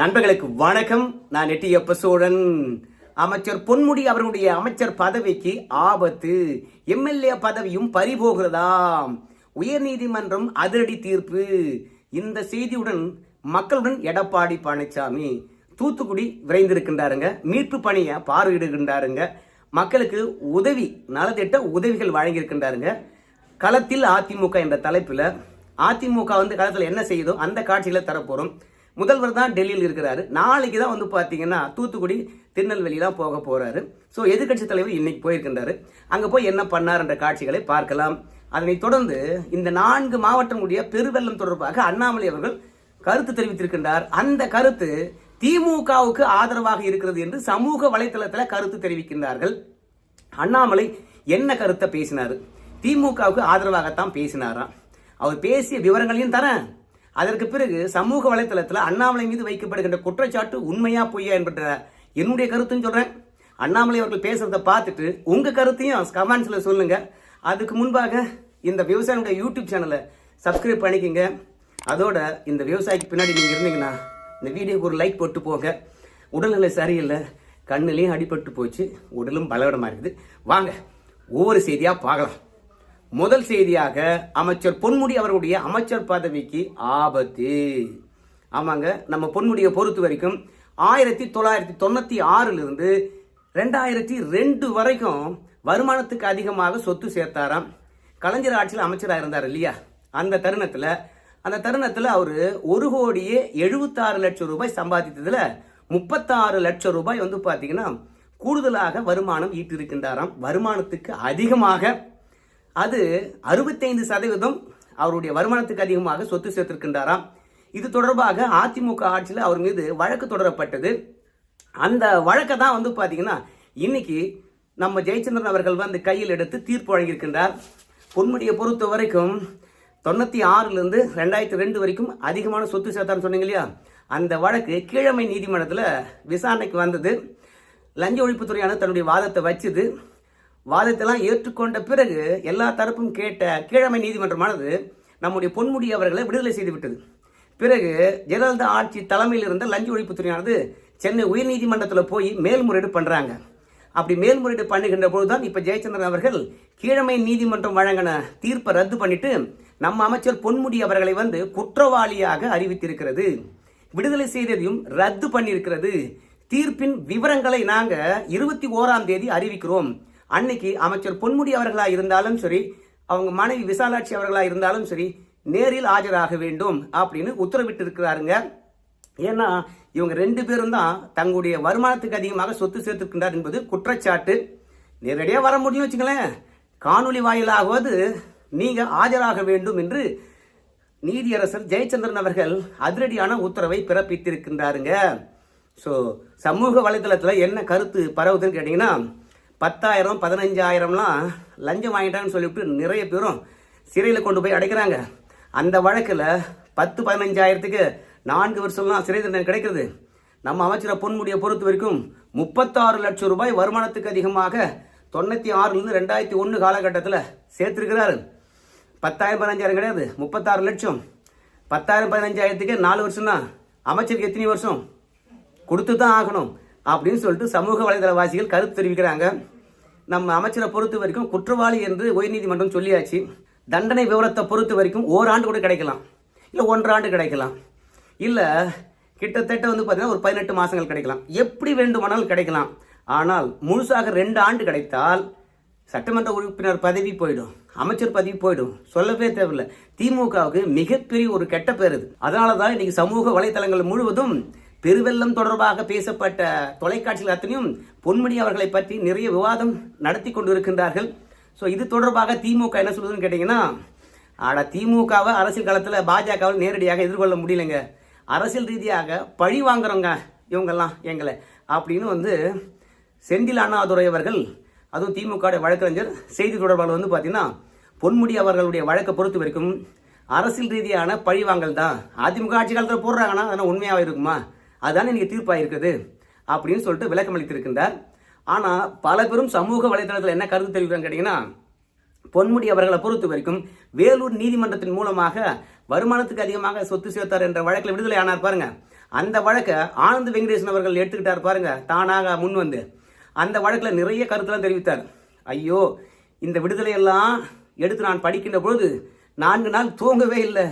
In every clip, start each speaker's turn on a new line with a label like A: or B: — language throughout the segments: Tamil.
A: நண்பர்களுக்கு வணக்கம். நான் நெட்டியப்ப சோழன். அமைச்சர் பொன்முடி அவர்களுடைய அமைச்சர் பதவிக்கு ஆபத்து. எம்எல்ஏ பதவியும் பறிபோகிறதாம். உயர்நீதிமன்றம் அதிரடி தீர்ப்பு. இந்த செய்தியுடன் மக்களுடன் எடப்பாடி பழனிசாமி தூத்துக்குடி விரைந்திருக்கின்றாருங்க. மீட்பு பணியை பார்வையிடுகின்றாருங்க. மக்களுக்கு உதவி நலத்திட்ட உதவிகள் வழங்கியிருக்கின்றாருங்க. களத்தில் அதிமுக என்ற தலைப்பில் அதிமுக வந்து களத்தில் என்ன செய்யுதோ அந்த காட்சிகளை தரப்போகிறோம் முதல்வர் தான் டெல்லியில் இருக்கிறாரு. நாளைக்கு தான் வந்து பார்த்தீங்கன்னா தூத்துக்குடி திருநெல்வேலிலாம் போக போகிறாரு ஸோ எதிர்க்கட்சி தலைவர் இன்னைக்கு போயிருக்கின்றாரு. அங்கே போய் என்ன பண்ணார் என்ற காட்சிகளை பார்க்கலாம். அதனைத் தொடர்ந்து இந்த நான்கு மாவட்டங்களுடைய பெருவெள்ளம் தொடர்பாக அண்ணாமலை அவர்கள் கருத்து தெரிவித்திருக்கின்றார். அந்த கருத்து திமுகவுக்கு ஆதரவாக இருக்கிறது என்று சமூக வலைதளத்தில் கருத்து தெரிவிக்கின்றார்கள். அண்ணாமலை என்ன கருத்தை பேசினார்? திமுகவுக்கு ஆதரவாகத்தான் பேசினாராம் அவர் பேசிய விவரங்களையும் தரேன். அதற்கு பிறகு சமூக வலைத்தளத்தில் அண்ணாமலை மீது வைக்கப்படுகின்ற குற்றச்சாட்டு உண்மையா பொய்யா என்ற என்னுடைய கருத்துன்னு சொல்கிறேன் அண்ணாமலை அவர்கள் பேசுகிறத பார்த்துட்டு உங்கள் கருத்தையும் கமெண்ட்ஸில் சொல்லுங்கள் அதுக்கு முன்பாக இந்த விவசாயினுடைய யூடியூப் சேனலை சப்ஸ்கிரைப் பண்ணிக்கங்க. அதோட இந்த விவசாயிக்கு பின்னாடி நீங்கள் இருந்தீங்கன்னா இந்த வீடியோக்கு ஒரு லைக் போட்டு போங்க. உடல்நிலை சரியில்லை கண்ணுலேயும் அடிபட்டு போச்சு உடலும் பலவிடமாக இருக்குது. வாங்க ஒவ்வொரு செய்தியாக பார்க்கலாம். முதல் செய்தியாக அமைச்சர் பொன்முடி அவர்களுடைய அமைச்சர் பதவிக்கு ஆபத்து. ஆமாங்க நம்ம பொன்முடியை பொறுத்த வரைக்கும் ஆயிரத்தி தொள்ளாயிரத்தி தொண்ணூத்தி ஆறுல இருந்து ரெண்டாயிரத்தி ரெண்டு வரைக்கும் வருமானத்துக்கு அதிகமாக சொத்து சேர்த்தாராம். கலைஞர் ஆட்சியில் அமைச்சராக இருந்தார் இல்லையா? அந்த தருணத்தில் அந்த தருணத்தில் அவர் ஒரு கோடியே எழுபத்தாறு லட்சம் ரூபாய் சம்பாதித்ததில் முப்பத்தாறு லட்சம் ரூபாய் வந்து பார்த்தீங்கன்னா கூடுதலாக வருமானம் ஈட்டிருக்கின்றாராம். வருமானத்துக்கு அதிகமாக அது அறுபத்தைந்து சதவீதம் அவருடைய வருமானத்துக்கு அதிகமாக சொத்து சேர்த்திருக்கின்றாராம். இது தொடர்பாக அதிமுக ஆட்சியில் அவர் மீது வழக்கு தொடரப்பட்டது. அந்த வழக்கை தான் வந்து பார்த்தீங்கன்னா இன்னைக்கு நம்ம ஜெயச்சந்திரன் அவர்கள் வந்து கையில் எடுத்து தீர்ப்பு வழங்கியிருக்கின்றார். பொன்முடியை பொறுத்த வரைக்கும் தொண்ணூற்றி ஆறுலேருந்து ரெண்டாயிரத்தி ரெண்டு வரைக்கும் அதிகமான சொத்து சேர்த்தான்னு சொன்னீங்க இல்லையா? அந்த வழக்கு கீழமை நீதிமன்றத்தில் விசாரணைக்கு வந்தது. லஞ்ச ஒழிப்புத்துறையானது தன்னுடைய வாதத்தை வச்சுது. வாதத்தெல்லாம் ஏற்றுக்கொண்ட பிறகு எல்லா தரப்பும் கேட்ட கீழமை நீதிமன்றமானது நம்முடைய பொன்முடி அவர்களை விடுதலை செய்துவிட்டது. பிறகு ஜெயலலிதா ஆட்சி தலைமையில் இருந்த லஞ்ச ஒழிப்புத்துறையானது சென்னை உயர்நீதிமன்றத்தில் போய் மேல்முறையீடு பண்ணுறாங்க அப்படி மேல்முறையீடு பண்ணுகின்ற பொழுதுதான் இப்போ ஜெயச்சந்திரன் அவர்கள் கீழமை நீதிமன்றம் வழங்கின தீர்ப்பை ரத்து பண்ணிட்டு நம்ம அமைச்சர் பொன்முடி அவர்களை வந்து குற்றவாளியாக அறிவித்திருக்கிறது. விடுதலை செய்ததையும் ரத்து பண்ணியிருக்கிறது. தீர்ப்பின் விவரங்களை நாங்கள் இருபத்தி ஓராம் தேதி அறிவிக்கிறோம். அன்னைக்கு அமைச்சர் பொன்முடி அவர்களாக இருந்தாலும் சரி அவங்க மனைவி விசாலாட்சி அவர்களாக இருந்தாலும் சரி நேரில் ஆஜராக வேண்டும் அப்படின்னு உத்தரவிட்டு இருக்கிறாருங்க ஏன்னா இவங்க ரெண்டு பேரும் தான் தங்களுடைய வருமானத்துக்கு அதிகமாக சொத்து சேர்த்திருக்கின்றார் என்பது குற்றச்சாட்டு. நேரடியாக வர முடியும் வச்சுங்களேன் காணொலி வாயிலாவது நீங்கள் ஆஜராக வேண்டும் என்று நீதியரசர் ஜெயச்சந்திரன் அவர்கள் அதிரடியான உத்தரவை பிறப்பித்திருக்கின்றாருங்க. ஸோ சமூக வலைதளத்தில் என்ன கருத்து பரவுதுன்னு கேட்டிங்கன்னா பத்தாயிரம் பதினஞ்சாயிரம்லாம் லஞ்சம் வாங்கிட்டாங்கன்னு சொல்லிவிட்டு நிறைய பேரும் சிறையில் கொண்டு போய் அடைக்கிறாங்க. அந்த வழக்கில் பத்து பதினஞ்சாயிரத்துக்கு நான்கு வருஷம்லாம் சிறை தண்டனை கிடைக்கிறது. நம்ம அமைச்சரை பொன்முடியை பொறுத்த வரைக்கும் முப்பத்தாறு லட்சம் ரூபாய் வருமானத்துக்கு அதிகமாக தொண்ணூற்றி ஆறுலேருந்து ரெண்டாயிரத்தி ஒன்று காலகட்டத்தில் சேர்த்துருக்கிறாரு. பத்தாயிரம் பதினஞ்சாயிரம் கிடையாது முப்பத்தாறு லட்சம். பத்தாயிரம் பதினஞ்சாயிரத்துக்கு நாலு வருஷம்னா அமைச்சருக்கு எத்தனை வருஷம்? கொடுத்து தான் ஆகணும். அப்படின்னு சொல்லிட்டு சமூக வலைதளவாசிகள் கருத்து தெரிவிக்கிறாங்க. நம்ம அமைச்சரை பொறுத்த வரைக்கும் குற்றவாளி என்று உயர்நீதிமன்றம் சொல்லியாச்சு. தண்டனை விவரத்தை பொறுத்த வரைக்கும் ஓராண்டு கூட கிடைக்கலாம். இல்லை ஒன்றாண்டு கிடைக்கலாம். இல்லை கிட்டத்தட்ட வந்து பார்த்தீங்கன்னா ஒரு பதினெட்டு மாதங்கள் கிடைக்கலாம். எப்படி வேண்டுமானாலும் கிடைக்கலாம். ஆனால் முழுசாக ரெண்டு ஆண்டு கிடைத்தால் சட்டமன்ற உறுப்பினர் பதவி போயிடும். அமைச்சர் பதவி போயிடும். சொல்லவே தேவையில்லை. திமுகவுக்கு மிகப்பெரிய ஒரு கெட்ட பேர் இது. அதனால தான் இன்னைக்கு சமூக வலைதளங்கள் முழுவதும் பெருவெள்ளம் தொடர்பாக பேசப்பட்ட தொலைக்காட்சிகள் அத்தனையும் பொன்முடி அவர்களை பற்றி நிறைய விவாதம் நடத்தி கொண்டு இருக்கின்றார்கள் ஸோ இது தொடர்பாக திமுக என்ன சொல்லுதுன்னு கேட்டிங்கன்னா ஆனால் திமுகவை அரசியல் காலத்தில் பாஜகவில் நேரடியாக எதிர்கொள்ள முடியலைங்க. அரசியல் ரீதியாக பழி வாங்குறோங்க இவங்கெல்லாம் எங்களை. அப்படின்னு வந்து செந்தில் அண்ணாதுரை அவர்கள் அதுவும் திமுக வழக்கறிஞர் செய்தி தொடர்பாளர் வந்து பார்த்தீங்கன்னா பொன்முடி அவர்களுடைய வழக்கை பொறுத்த வரைக்கும் அரசியல் ரீதியான பழிவாங்கல் தான். அதிமுக ஆட்சி காலத்தில் போடுறாங்கன்னா அதெல்லாம் உண்மையாக இருக்குமா? அதுதான் இன்னைக்கு தீர்ப்பாயிருக்குது? அப்படின்னு சொல்லிட்டு விளக்கம் அளித்திருக்கின்றார். ஆனால் பல பேரும் சமூக வலைதளத்தில் என்ன கருத்து தெரிவிக்கிறாங்க கேட்டிங்கன்னா பொன்முடி அவர்களை பொறுத்த வரைக்கும் வேலூர் நீதிமன்றத்தின் மூலமாக வருமானத்துக்கு அதிகமாக சொத்து சேர்த்தார் என்ற வழக்கில் விடுதலை ஆனார் பாருங்க. அந்த வழக்கை ஆனந்த் வெங்கடேசன் அவர்கள் எடுத்துக்கிட்டார் பாருங்க தானாக முன் வந்து. அந்த வழக்கில் நிறைய கருத்தெல்லாம் தெரிவித்தார். ஐயோ இந்த விடுதலையெல்லாம் எடுத்து நான் படிக்கின்ற பொழுது நான்கு நாள் தூங்கவே இல்லை.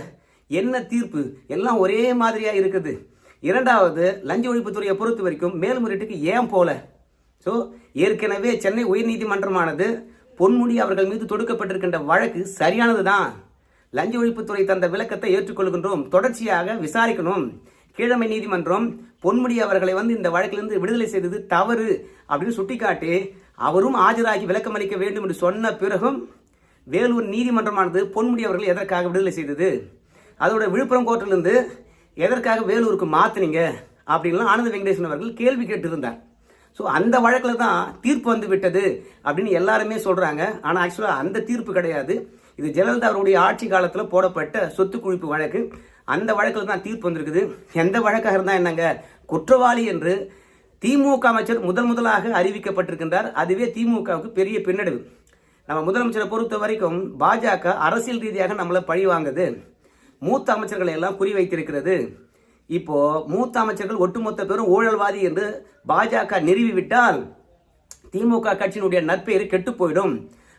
A: என்ன தீர்ப்பு? எல்லாம் ஒரே மாதிரியாக இருக்குது. இரண்டாவது லஞ்ச ஒழிப்புத்துறையை பொறுத்த வரைக்கும் மேல்முறையீட்டுக்கு ஏன் போல? ஸோ ஏற்கனவே சென்னை உயர்நீதிமன்றமானது பொன்முடி அவர்கள் மீது தொடுக்கப்பட்டிருக்கின்ற வழக்கு சரியானது தான் லஞ்ச ஒழிப்புத்துறை தந்த விளக்கத்தை ஏற்றுக்கொள்கின்றோம். தொடர்ச்சியாக விசாரிக்கணும். கீழமை நீதிமன்றம் பொன்முடி அவர்களை வந்து இந்த வழக்கிலிருந்து விடுதலை செய்தது தவறு அப்படின்னு சுட்டிக்காட்டி அவரும் ஆஜராகி விளக்கம் அளிக்க வேண்டும் என்று சொன்ன பிறகும் வேலூர் நீதிமன்றமானது பொன்முடி அவர்கள் எதற்காக விடுதலை செய்தது? அதோட விழுப்புரம் கோர்ட்டிலிருந்து எதற்காக வேலூருக்கு மாற்றுனீங்க அப்படின்லாம் ஆனந்த வெங்கடேசன் அவர்கள் கேள்வி கேட்டிருந்தார். ஸோ அந்த வழக்கில் தான் தீர்ப்பு வந்து விட்டது அப்படின்னு எல்லாருமே சொல்கிறாங்க ஆனால் ஆக்சுவலாக அந்த தீர்ப்பு கிடையாது. இது ஜெயலலிதா அவருடைய ஆட்சி காலத்தில் போடப்பட்ட சொத்து குவிப்பு வழக்கு. அந்த வழக்கில் தான் தீர்ப்பு வந்திருக்குது. எந்த வழக்காக இருந்தால் என்னங்க? குற்றவாளி என்று திமுக அமைச்சர் முதல் முதலாக அறிவிக்கப்பட்டிருக்கின்றார். அதுவே திமுகவுக்கு பெரிய பின்னடைவு. நம்ம முதலமைச்சரை பொறுத்த வரைக்கும் பாஜக அரசியல் ரீதியாக நம்மளை பழி வாங்குது மூத்த அமைச்சர்களை எல்லாம் குறி வைத்திருக்கிறது இப்போ மூத்த அமைச்சர்கள் ஒட்டுமொத்த பேரும் ஊழல்வாதி என்று பாஜக நிறுவி விட்டால் திமுக கட்சியினுடைய நற்பெயர் கெட்டு போயிடும்.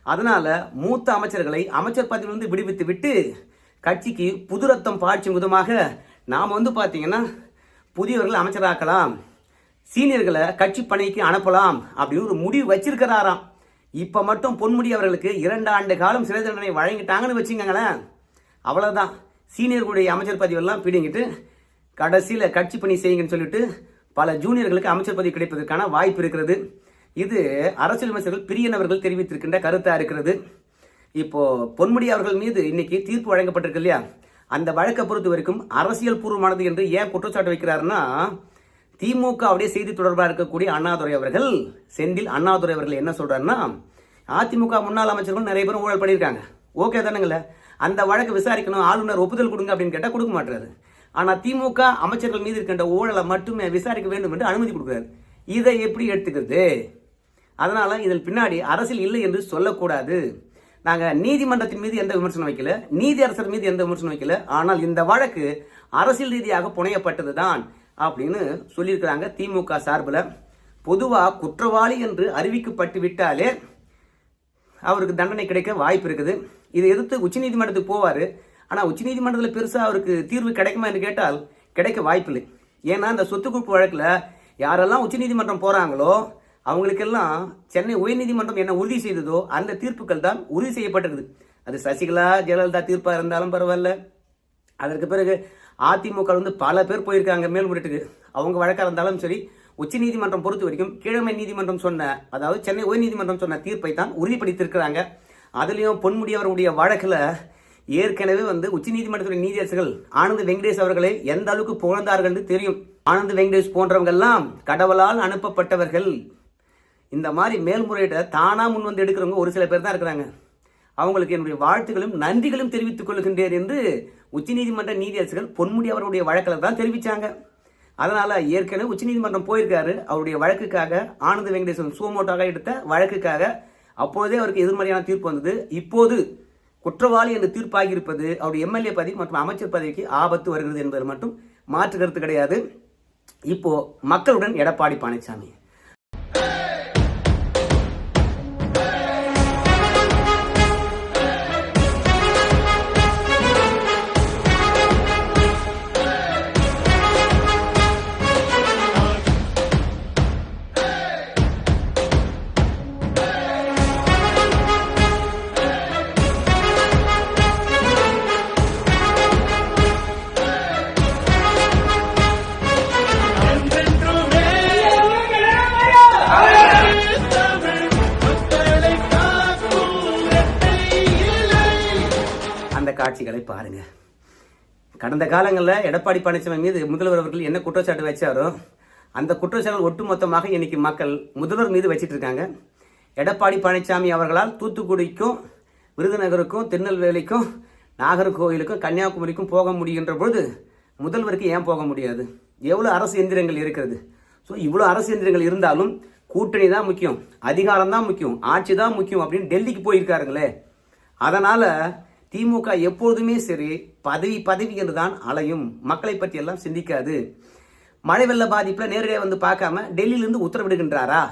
A: அதனால மூத்த அமைச்சர்களை அமைச்சர் பதவியிலிருந்து விடுவித்து விட்டு கட்சிக்கு புது ரத்தம் பாய்ச்சும் விதமாக நாம் வந்து பார்த்தீங்கன்னா புதியவர்கள் அமைச்சராக்கலாம். சீனியர்களை கட்சி பணிக்கு அனுப்பலாம் அப்படின்னு ஒரு முடிவு வச்சிருக்கிறாராம். இப்போ மட்டும் பொன்முடி அவர்களுக்கு இரண்டு ஆண்டு காலம் சிறை தண்டனை வழங்கிட்டாங்கன்னு வச்சுக்கோங்களேன். அவ்வளோதான் சீனியர்களுடைய அமைச்சர் பதவியெல்லாம் பிடிங்கிட்டு கடைசியில் கட்சி பணி செய்யுங்கன்னு சொல்லிட்டு பல ஜூனியர்களுக்கு அமைச்சர் பதவி கிடைப்பதற்கான வாய்ப்பு இருக்கிறது. இது அரசியல் அமைச்சர்கள் பிரியனவர்கள் தெரிவித்திருக்கின்ற கருத்தாக இருக்கிறது. இப்போ பொன்முடி அவர்கள் மீது இன்னைக்கு தீர்ப்பு வழங்கப்பட்டிருக்கு இல்லையா? அந்த வழக்கை பொறுத்த வரைக்கும் அரசியல் பூர்வமானது என்று ஏன் குற்றச்சாட்டு வைக்கிறாருன்னா திமுகவுடைய செய்தி தொடர்பாக இருக்கக்கூடிய அண்ணாதுரை அவர்கள் செந்தில் அண்ணாதுரை அவர்கள் என்ன சொல்றாருன்னா அதிமுக முன்னாள் அமைச்சர்கள் நிறைய பேரும் ஊழல் பண்ணியிருக்காங்க. ஓகே தானுங்களே? அந்த வழக்கு விசாரிக்கணும் ஆளுநர் ஒப்புதல் கொடுங்க அப்படின்னு கேட்டால் கொடுக்க மாட்டுறாரு ஆனால் திமுக அமைச்சர்கள் மீது இருக்கின்ற ஊழலை மட்டுமே விசாரிக்க வேண்டும் என்று அனுமதி கொடுக்குறாரு. இதை எப்படி எடுத்துக்கிறது? அதனால் இதில் பின்னாடி அரசியல் இல்லை என்று சொல்லக்கூடாது. நாங்கள் நீதிமன்றத்தின் மீது எந்த விமர்சனம் வைக்கல நீதி அரசர் மீது எந்த விமர்சனம் வைக்கல ஆனால் இந்த வழக்கு அரசியல் ரீதியாக புனையப்பட்டது தான் அப்படின்னு சொல்லியிருக்கிறாங்க திமுக சார்பில். பொதுவாக குற்றவாளி என்று அறிவிக்கப்பட்டு விட்டாலே அவருக்கு தண்டனை கிடைக்க வாய்ப்பு இருக்குது. இதை எதிர்த்து உச்சநீதிமன்றத்துக்கு போவார். ஆனால் உச்சநீதிமன்றத்தில் பெருசாக அவருக்கு தீர்வு கிடைக்குமா என்று கேட்டால் கிடைக்க வாய்ப்பில்லை. ஏன்னா இந்த சொத்து குவிப்பு வழக்கில் யாரெல்லாம் உச்சநீதிமன்றம் போகிறாங்களோ அவங்களுக்கெல்லாம் சென்னை உயர்நீதிமன்றம் என்ன உறுதி செய்ததோ அந்த தீர்ப்புகள் தான் உறுதி செய்யப்பட்டிருக்குது. அது சசிகலா ஜெயலலிதா தீர்ப்பாக இருந்தாலும் பரவாயில்ல. அதற்கு பிறகு அதிமுக வந்து பல பேர் போயிருக்காங்க மேல்முறையீட்டுக்கு. அவங்க வழக்காக இருந்தாலும் சரி உச்ச நீதிமன்றம் பொறுத்த வரைக்கும் கீழமை நீதிமன்றம் சொன்ன அதாவது சென்னை உயர்நீதிமன்றம் சொன்ன தீர்ப்பை தான் உறுதிப்படுத்தியிருக்கிறாங்க. அதுலேயும் பொன்முடி அவருடைய வழக்கில் ஏற்கனவே வந்து உச்ச நீதிமன்றத்துடைய நீதியரசர்கள் ஆனந்த் வெங்கடேஷ் அவர்களை எந்த அளவுக்கு புகழ்ந்தார்கள் என்று தெரியும். ஆனந்த் வெங்கடேஷ் போன்றவங்கெல்லாம் கடவுளால் அனுப்பப்பட்டவர்கள். இந்த மாதிரி மேல்முறையீட்டை தானாக முன் வந்து எடுக்கிறவங்க ஒரு சில பேர் தான் இருக்கிறாங்க. அவங்களுக்கு என்னுடைய வாழ்த்துகளும் நன்றிகளும் தெரிவித்துக் கொள்கின்றேன் என்று உச்சநீதிமன்ற நீதியரசர்கள் பொன்முடி அவருடைய வழக்கில் தான் தெரிவித்தாங்க அதனால் ஏற்கனவே உச்சநீதிமன்றம் போயிருக்காரு. அவருடைய வழக்குக்காக ஆனந்த வெங்கடேசன் சோமோட்டாக எடுத்த வழக்குக்காக அப்போதே அவருக்கு எதிர்மறையான தீர்ப்பு வந்தது. இப்போது குற்றவாளி என்று தீர்ப்பாகியிருப்பது அவருடைய எம்எல்ஏ பதவி மற்றும் அமைச்சர் பதவிக்கு ஆபத்து வருகிறது என்பது மட்டும் மாற்று கருத்து கிடையாது. இப்போ மக்களுடன் எடப்பாடி பழனிசாமி. கடந்த காலங்களில் எடப்பாடி பழனிசாமி மீது முதல்வர் அவர்கள் என்ன குற்றச்சாட்டு வச்சாரோ அந்த குற்றச்சாட்டுகள் ஒட்டுமொத்தமாக இன்னைக்கு மக்கள் முதல்வர் மீது வச்சிட்டு இருக்காங்க எடப்பாடி பழனிசாமி அவர்களால் தூத்துக்குடிக்கும் விருதுநகருக்கும் திருநெல்வேலிக்கும் நாகர்கோவிலுக்கும் கன்னியாகுமரிக்கும் போக முடிகின்ற பொழுது முதல்வருக்கு ஏன் போக முடியாது? எவ்வளோ அரசு எந்திரங்கள் இருக்கிறது? ஸோ இவ்வளோ அரசு எந்திரங்கள் இருந்தாலும் கூட்டணி தான் முக்கியம் அதிகாரம் தான் முக்கியம் ஆட்சி தான் முக்கியம் அப்படின்னு டெல்லிக்கு போயிருக்காருங்களே. அதனால் திமுக எப்பொழுதுமே சரி பதவி பதவி என்று தான் அலையும். மக்களை பற்றி எல்லாம் சிந்திக்காது. மழை வெள்ள பாதிப்பில் நேரடியாக வந்து பார்க்காம டெல்லியிலிருந்து உத்தரவிடுகின்றாரா?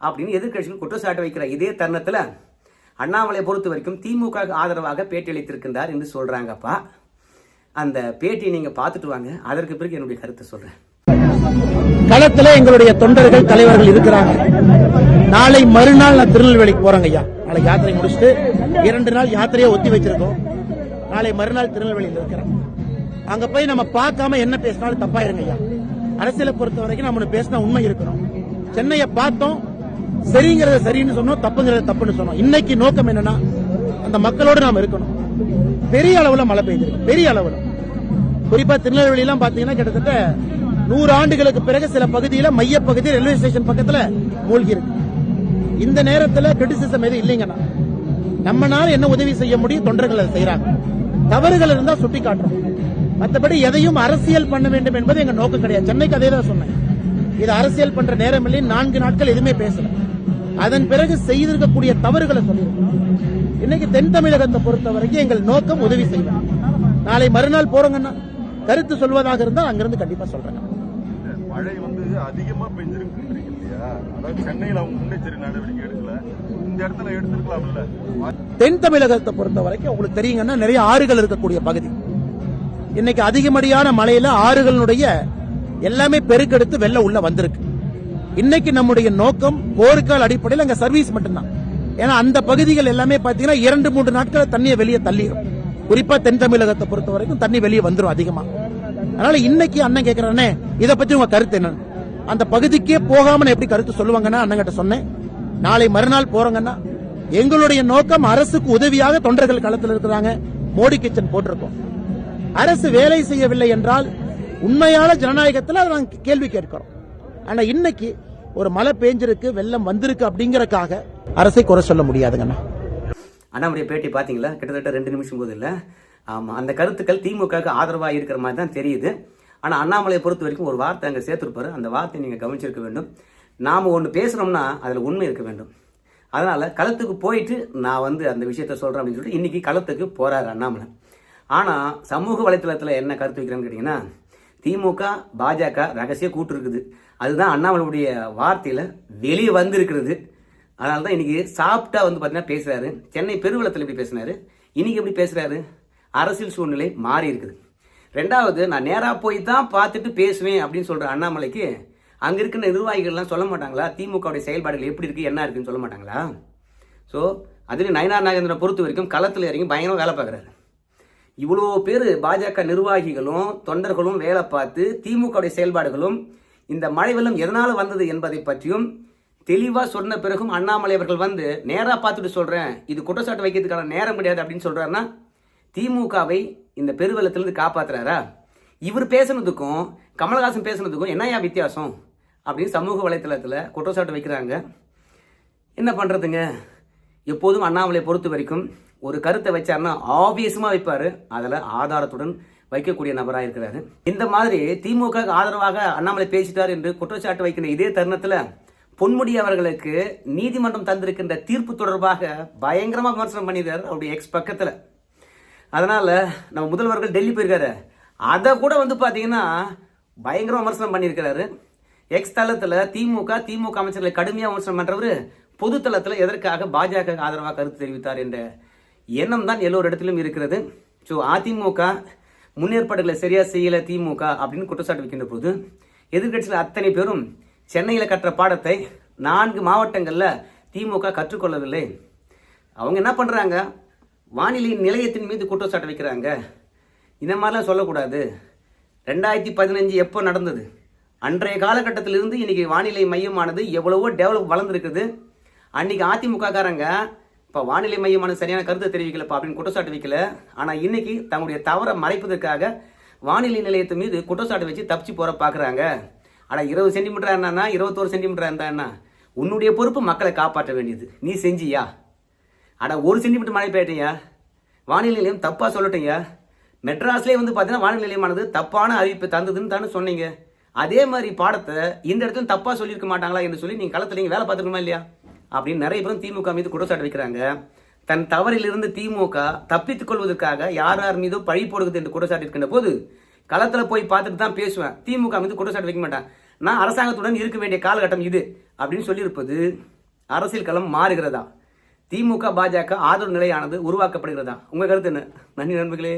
A: அப்படின்னு எதிர்கட்சிகள் குற்றச்சாட்டு வைக்கிற இதே தருணத்தில் அண்ணாமலை பொறுத்த வரைக்கும் திமுக ஆதரவாக பேட்டி அளித்திருக்கின்றார் என்று சொல்றாங்கப்பா. அந்த பேட்டியை நீங்க பார்த்துட்டு வாங்க. அதற்கு பிறகு என்னுடைய கருத்தை சொல்றேன்.
B: களத்துல எங்களுடைய தொண்டர்கள் தலைவர்கள் இருக்கிறாங்க. நாளை மறுநாள் நான் திருநெல்வேலிக்கு போறேங்க ஐயா. நாளை யாத்திரை முடிச்சுட்டு இரண்டு நாள் யாத்திரையை ஒத்தி வச்சிருக்கோம் நாளை மறுநாள் திருநெல்வேலியில் இருக்கிறோம். அங்க போய் நம்ம பார்க்காம என்ன பேசினாலும் தப்பாயிருங்க ஐயா. அரசியலை பொறுத்த வரைக்கும் நம்ம பேசினா உண்மை இருக்கணும். சென்னையை பார்த்தோம். சரிங்கிறத சரின்னு சொன்னோம் தப்புங்கிறத தப்புன்னு சொன்னோம். இன்னைக்கு நோக்கம் என்னன்னா அந்த மக்களோடு நாம் இருக்கணும். பெரிய அளவுல மழை பெய்திருக்கு. பெரிய அளவுல. குறிப்பா திருநெல்வேலி எல்லாம் பாத்தீங்கன்னா கிட்டத்தட்ட நூறு ஆண்டுகளுக்கு பிறகு சில பகுதியில மைய பகுதி ரயில்வே ஸ்டேஷன் பக்கத்துல மூழ்கி இருக்கு இந்த நேரத்துல கிரிட்டிசிசம் எதுவும் இல்லைங்கண்ணா. நம்மனால என்ன உதவி செய்ய முடியும்? தொண்டர்கள் அதை செய்யறாங்க தவறுகள் இருந்தா சுட்டி காட்டுறோம் மற்றபடி எதையும் அரசியல் பண்ண வேண்டும் என்பது எங்க நோக்கம் கிடையாது. சென்னைக்கு அதே தான் சொன்னேன். இது அரசியல் பண்ற நேரம் இல்லை. நான்கு நாட்கள் எதுவுமே பேசல. அதன் பிறகு செய்திருக்கக்கூடிய தவறுகளை சொல்லியிருக்கோம். இன்னைக்கு தென் தமிழகத்தை பொறுத்த வரைக்கும் எங்கள் நோக்கம் உதவி செய்வோம் நாளை மறுநாள் போறோங்கன்னா கருத்து சொல்வதாக இருந்தால் அங்கிருந்து கண்டிப்பா சொல்றேன்.
C: மழை வந்து அதிகமா பெஞ்சிருக்கு இல்லையா? அதாவது சென்னையில் அவங்க முன்னெச்சரிக்கை நடவடிக்கை எடுக்கல. இந்த இடத்துல
B: தென் தமிழகத்தை பொறுத்த வரைக்கும் உங்களுக்கு தெரியுங்கன்னா நிறைய ஆறுகள் இருக்கக்கூடிய பகுதி. இன்னைக்கு அதிகமடியான மழையில ஆறுகளுடைய எல்லாமே பெருக்கெடுத்து வெள்ளம் உள்ள வந்திருக்கு. இன்னைக்கு நம்முடைய நோக்கம் போருக்கால் அடிப்படையில் அங்க சர்வீஸ் மட்டும்தான். ஏன்னா அந்த பகுதிகள் எல்லாமே பாத்தீங்கன்னா இரண்டு மூன்று நாட்கள் தண்ணியை வெளியே தள்ளிடும் குறிப்பா தென் தமிழகத்தை பொறுத்த வரைக்கும் தண்ணி வெளியே வந்துடும் அதிகமா. அதனால இன்னைக்கு அண்ணன் கேக்குறானே இதை பத்தி உங்க கருத்து என்ன அந்த பகுதிக்கே போகாம எப்படி கருத்து சொல்லுவாங்கன்னா அண்ணன் கிட்ட சொன்னேன். நாளை மறுநாள் போறோங்கன்னா எங்களுடைய நோக்கம் அரசுக்கு உதவியாக தொண்டர்கள் களத்தில் இருக்கிறாங்க. மோடி கிச்சன் போட்டிருக்கோம். அரசு வேலை செய்யவில்லை என்றால் உண்மையான ஜனநாயகத்தில் அதை நாங்கள் கேள்வி கேட்கிறோம். ஆனா இன்னைக்கு ஒரு மழை பெஞ்சிருக்கு வெள்ளம் வந்திருக்கு அப்படிங்கறக்காக அரசை குறை சொல்ல முடியாதுங்கண்ணா.
A: அண்ணாமுடைய பேட்டி பார்த்தீங்களா? கிட்டத்தட்ட ரெண்டு நிமிஷம் போது இல்லை ஆமாம் அந்த கருத்துக்கள் திமுகவுக்கு ஆதரவாக இருக்கிற மாதிரி தான் தெரியுது. ஆனால் அண்ணாமலையை பொறுத்த வரைக்கும் ஒரு வார்த்தை அங்கே சேர்த்துருப்பாரு. அந்த வார்த்தையை நீங்கள் கவனிச்சிருக்க வேண்டும். நாம் ஒன்று பேசுகிறோம்னா அதில் உண்மை இருக்க வேண்டும். அதனால் களத்துக்கு போயிட்டு நான் வந்து அந்த விஷயத்த சொல்கிறேன் அப்படின்னு சொல்லிட்டு இன்றைக்கி களத்துக்கு போகிறாரு அண்ணாமலை. ஆனால் சமூக வலைத்தளத்தில் என்ன கருத்து வைக்கிறேன்னு கேட்டிங்கன்னா திமுக பாஜக ரகசிய கூட்டு இருக்குது. அதுதான் அண்ணாமலையுடைய வார்த்தையில் வெளியே வந்திருக்கிறது. அதனால தான் இன்றைக்கி சாப்பிட்டா வந்து பார்த்தீங்கன்னா பேசுகிறாரு சென்னை பெருவளத்தில் எப்படி பேசினார். இன்றைக்கி எப்படி பேசுகிறாரு அரசியல் சூழ்நிலை மாறி இருக்குது. ரெண்டாவது நான் நேராக போய் தான் பார்த்துட்டு பேசுவேன் அப்படின்னு சொல்கிற அண்ணாமலைக்கு அங்கே இருக்கிற நிர்வாகிகள்லாம் சொல்ல மாட்டாங்களா? திமுகவுடைய செயல்பாடுகள் எப்படி இருக்கு என்ன இருக்குன்னு சொல்ல மாட்டாங்களா? ஸோ அதுக்கு நயனார் நாகேந்திரனை பொறுத்த வரைக்கும் களத்தில் இறங்கி பயங்கரமாக வேலை பார்க்குறாரு. இவ்வளோ பேர் பாஜக நிர்வாகிகளும் தொண்டர்களும் வேலை பார்த்து திமுகவுடைய செயல்பாடுகளும் இந்த மழை வெள்ளம் எதனால் வந்தது என்பதை பற்றியும் தெளிவாக சொன்ன பிறகும் அண்ணாமலை அவர்கள் வந்து நேராக பார்த்துட்டு சொல்கிறேன் இது குற்றச்சாட்டு வைக்கிறதுக்கான நேரம் கிடையாது அப்படின்னு சொல்கிறாருன்னா திமுகவை இந்த பெருவெள்ளத்திலிருந்து காப்பாற்றுறாரா இவர் பேசுனதுக்கும் கமலஹாசன் பேசுனதுக்கும் என்னையா வித்தியாசம்? அப்படின்னு சமூக வலைத்தளத்தில் குற்றச்சாட்டு வைக்கிறாங்க. என்ன பண்ணுறதுங்க எப்போதும் அண்ணாமலை பொறுத்த வரைக்கும் ஒரு கருத்தை வச்சாருன்னா ஆபியஸமாக வைப்பார். அதில் ஆதாரத்துடன் வைக்கக்கூடிய நபராக இருக்கிறாரு. இந்த மாதிரி திமுக ஆதரவாக அண்ணாமலை பேசிட்டார் என்று குற்றச்சாட்டு வைக்கிற இதே தருணத்தில் பொன்முடி அவர்களுக்கு நீதிமன்றம் தந்திருக்கின்ற தீர்ப்பு தொடர்பாக பயங்கரமாக விமர்சனம் பண்ணியிருக்காரு அவருடைய எக்ஸ் பக்கத்தில். அதனால் நம்ம முதல்வர்கள் டெல்லி போயிருக்காரு. அதை கூட வந்து பார்த்தீங்கன்னா பயங்கர விமர்சனம் பண்ணியிருக்கிறாரு. எக்ஸ் தளத்தில் திமுக திமுக அமைச்சர்களை கடுமையாக விமர்சனம் பண்ணுறவர் பொது தளத்தில் எதற்காக பாஜக ஆதரவாக கருத்து தெரிவித்தார் என்ற எண்ணம் தான் எல்லோரு இடத்திலும் இருக்கிறது. ஸோ அதிமுக முன்னேற்பாடுகளை சரியாக செய்யலை திமுக அப்படின்னு குற்றச்சாட்டு வைக்கின்ற போது எதிர்க்கட்சியில் அத்தனை பேரும் சென்னையில் கற்ற பாடத்தை நான்கு மாவட்டங்களில் திமுக கற்றுக்கொள்ளவில்லை. அவங்க என்ன பண்ணுறாங்க வானிலையின் நிலையத்தின் மீது குற்றச்சாட்டு வைக்கிறாங்க. இந்த மாதிரிலாம் சொல்லக்கூடாது. ரெண்டாயிரத்தி பதினஞ்சு எப்போ நடந்தது? அன்றைய காலகட்டத்திலிருந்து இன்றைக்கி வானிலை மையமானது எவ்வளவோ டெவலப் வளர்ந்துருக்குது. அன்னைக்கு அதிமுககாரங்க இப்போ வானிலை மையமானது சரியான கருத்தை தெரிவிக்கலப்பா அப்படின்னு குற்றச்சாட்டு வைக்கல. ஆனால் இன்றைக்கி தங்களுடைய தவறை மறைப்பதற்காக வானிலை நிலையத்து மீது குற்றச்சாட்டு வச்சு தப்பிச்சு போகிற பார்க்குறாங்க ஆனால் இருபது சென்டிமீட்டராக என்னன்னா இருபத்தோரு சென்டிமீட்டராக இருந்தா என்ன? உன்னுடைய பொறுப்பு மக்களை காப்பாற்ற வேண்டியது. நீ செஞ்சியா? ஆனால் ஒரு சென்டிமீட்டர் மழை பெய்யட்டையா? வானிலை நிலையம் தப்பாக சொல்லட்டையா? மெட்ராஸ்லேயே வந்து பார்த்தீங்கன்னா வானிலை நிலையமானது தப்பான அறிவிப்பு தந்ததுன்னு தானே சொன்னீங்க. அதே மாதிரி பாடத்தை இந்த இடத்துல தப்பாக சொல்லியிருக்க மாட்டாங்களா என்று சொல்லி நீங்கள் களத்தில் வேலை பார்த்துருக்கணுமா இல்லையா? அப்படின்னு நிறைய பேரும் திமுக மீது குற்றச்சாட்டு வைக்கிறாங்க. தன் தவறிலிருந்து திமுக தப்பித்துக் கொள்வதற்காக யார் யார் மீதோ பழி போடுகிறது என்று குற்றச்சாட்டு போது களத்தில் போய் பார்த்துட்டு தான் பேசுவேன். திமுக மீது குற்றச்சாட்டு வைக்க மாட்டேன். நான் அரசாங்கத்துடன் இருக்க வேண்டிய காலகட்டம் இது அப்படின்னு சொல்லியிருப்பது அரசியல் களம் மாறுகிறதா? திமுக பாஜக ஆதரவு நிலையானது உருவாக்கப்படுகிறதா? உங்கள் கருத்து என்ன? நன்றி நண்பர்களே.